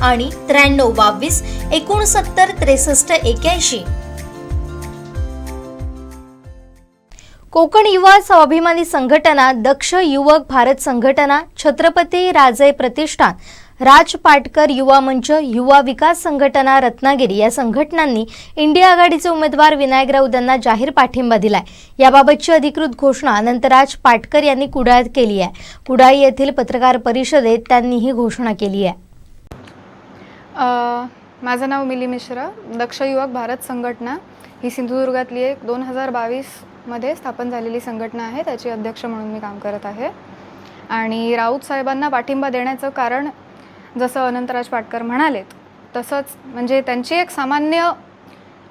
आणि त्र्याण्णव बावीस एकोणसत्तर त्रेसष्ट एक्याऐंशी. कोकण युवा स्वाभिमानी संघटना दक्ष युवक भारत संघटना छत्रपती राजे प्रतिष्ठान राज पाटकर युवा मंच युवा विकास संघटना रत्नागिरी या संघटनांनी इंडिया आघाडीचे उमेदवार विनायक राऊत यांना जाहीर पाठिंबा दिलाय. याबाबतची अधिकृत घोषणा अनंतराज पाटकर यांनी कुडाळ केली आहे. कुडाळी येथील पत्रकार परिषदेत त्यांनी ही घोषणा केली आहे. माझं नाव मिली मिश्रा. दक्ष युवक भारत संघटना ही सिंधुदुर्गातली एक दोन हजार बावीसमध्ये स्थापन झालेली संघटना आहे. त्याची अध्यक्ष म्हणून मी काम करत आहे. आणि राऊत साहेबांना पाठिंबा देण्याचं कारण जसं अनंतराज पाटकर म्हणालेत तसंच म्हणजे त्यांची एक सामान्य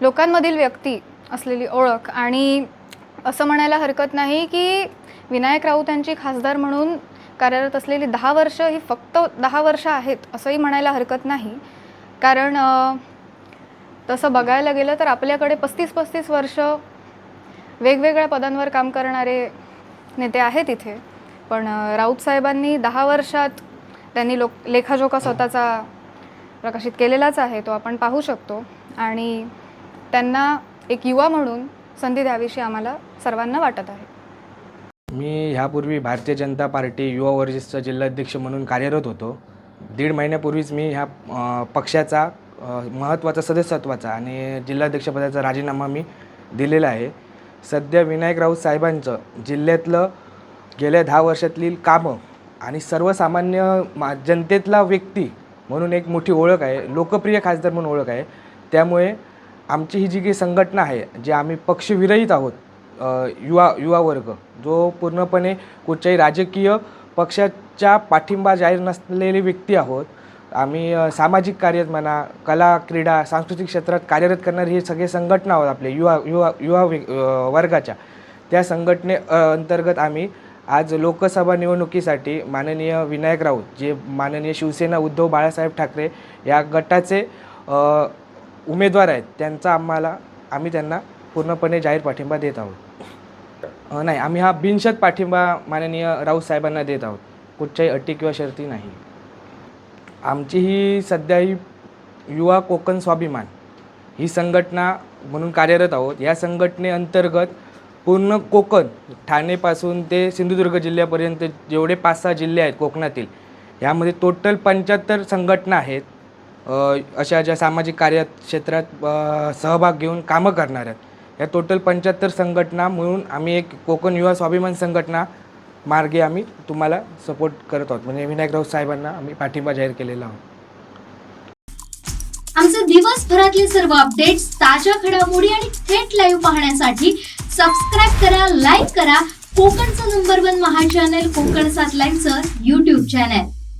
लोकांमधील व्यक्ती असलेली ओळख आणि असं म्हणायला हरकत नाही की विनायक राऊत यांची खासदार म्हणून कार्यरत असलेली दहा वर्ष ही फक्त दहा वर्ष आहेत असंही म्हणायला हरकत नाही. कारण तसं बघायला गेलं तर आपल्याकडे पस्तीस पस्तीस वर्ष वेगवेगळ्या पदांवर काम करणारे नेते आहेत इथे. पण राऊत साहेबांनी दहा वर्षात त्यांनी लोक लेखाजोखा स्वतःचा प्रकाशित केलेलाच आहे तो आपण पाहू शकतो. आणि त्यांना एक युवा म्हणून संधी द्यावीशी आम्हाला सर्वांना वाटत आहे. मी ह्यापूर्वी भारतीय जनता पार्टी युवा वर्जिसचं जिल्हाध्यक्ष म्हणून कार्यरत होतो. दीड महिन्यापूर्वीच मी ह्या पक्षाचा महत्त्वाचा सदस्यत्वाचा आणि जिल्हाध्यक्षपदाचा राजीनामा मी दिलेला आहे. सध्या विनायक राऊत साहेबांचं जिल्ह्यातलं गेल्या दहा वर्षातली कामं आणि सर्वसामान्य मा जनतेतला व्यक्ती म्हणून एक मोठी ओळख आहे लोकप्रिय खासदार म्हणून ओळख आहे. त्यामुळे आमची ही जी काही संघटना आहे जे आम्ही पक्षविरहित आहोत युवा युवा वर्ग जो पूर्णपणे कुठच्याही राजकीय पक्षाच्या पाठिंबा जाहीर नसलेली व्यक्ती आहोत. आम्ही सामाजिक कार्यात म्हणा कला क्रीडा सांस्कृतिक क्षेत्रात कार्यरत करणारी हे सगळे संघटना आहोत आपले युवा युवा युवा वर्गाच्या. त्या संघटने अंतर्गत आम्ही आज लोकसभा निवडणुकीसाठी माननीय विनायक राऊत जे माननीय शिवसेना उद्धव बाळासाहेब ठाकरे या गटाचे उमेदवार आहेत त्यांचा आम्हाला आम्ही त्यांना पूर्णपणे जाहीर पाठिंबा देत आहोत. नाही आम्ही हा बिनशत पाठिंबा माननीय राऊत साहेबांना देत आहोत. कुठच्याही अटी किंवा शर्ती नाही. आमची ही सध्या ही युवा कोकण स्वाभिमान ही संघटना म्हणून कार्यरत आहोत. या संघटनेअंतर्गत पूर्ण कोकण ठाणेपासून ते सिंधुदुर्ग जिल्ह्यापर्यंत जेवढे पाच सहा जिल्हे आहेत कोकणातील यामध्ये टोटल पंच्याहत्तर संघटना आहेत. अशा ज्या सामाजिक कार्य क्षेत्रात सहभाग घेऊन कामं करणाऱ्या या टोटल पंच्याहत्तर संघटना म्हणून आम्ही एक कोकण युवा स्वाभिमान संघटना मार्गे आम्ही तुम्हाला सपोर्ट करत आहोत. म्हणजे विनायकराव साहेबांना आम्ही पाठिंबा जाहीर केलेला आहोत आमचे दिवसभरातले सर्व अपडेट्स ताज्या घडामोडी आणि थेट लाईव्ह पाहण्यासाठी सबस्क्राईब करा लाईक करा. कोकणचं नंबर वन महा चॅनल कोकण सात लाईव्हचं युट्यूब चॅनल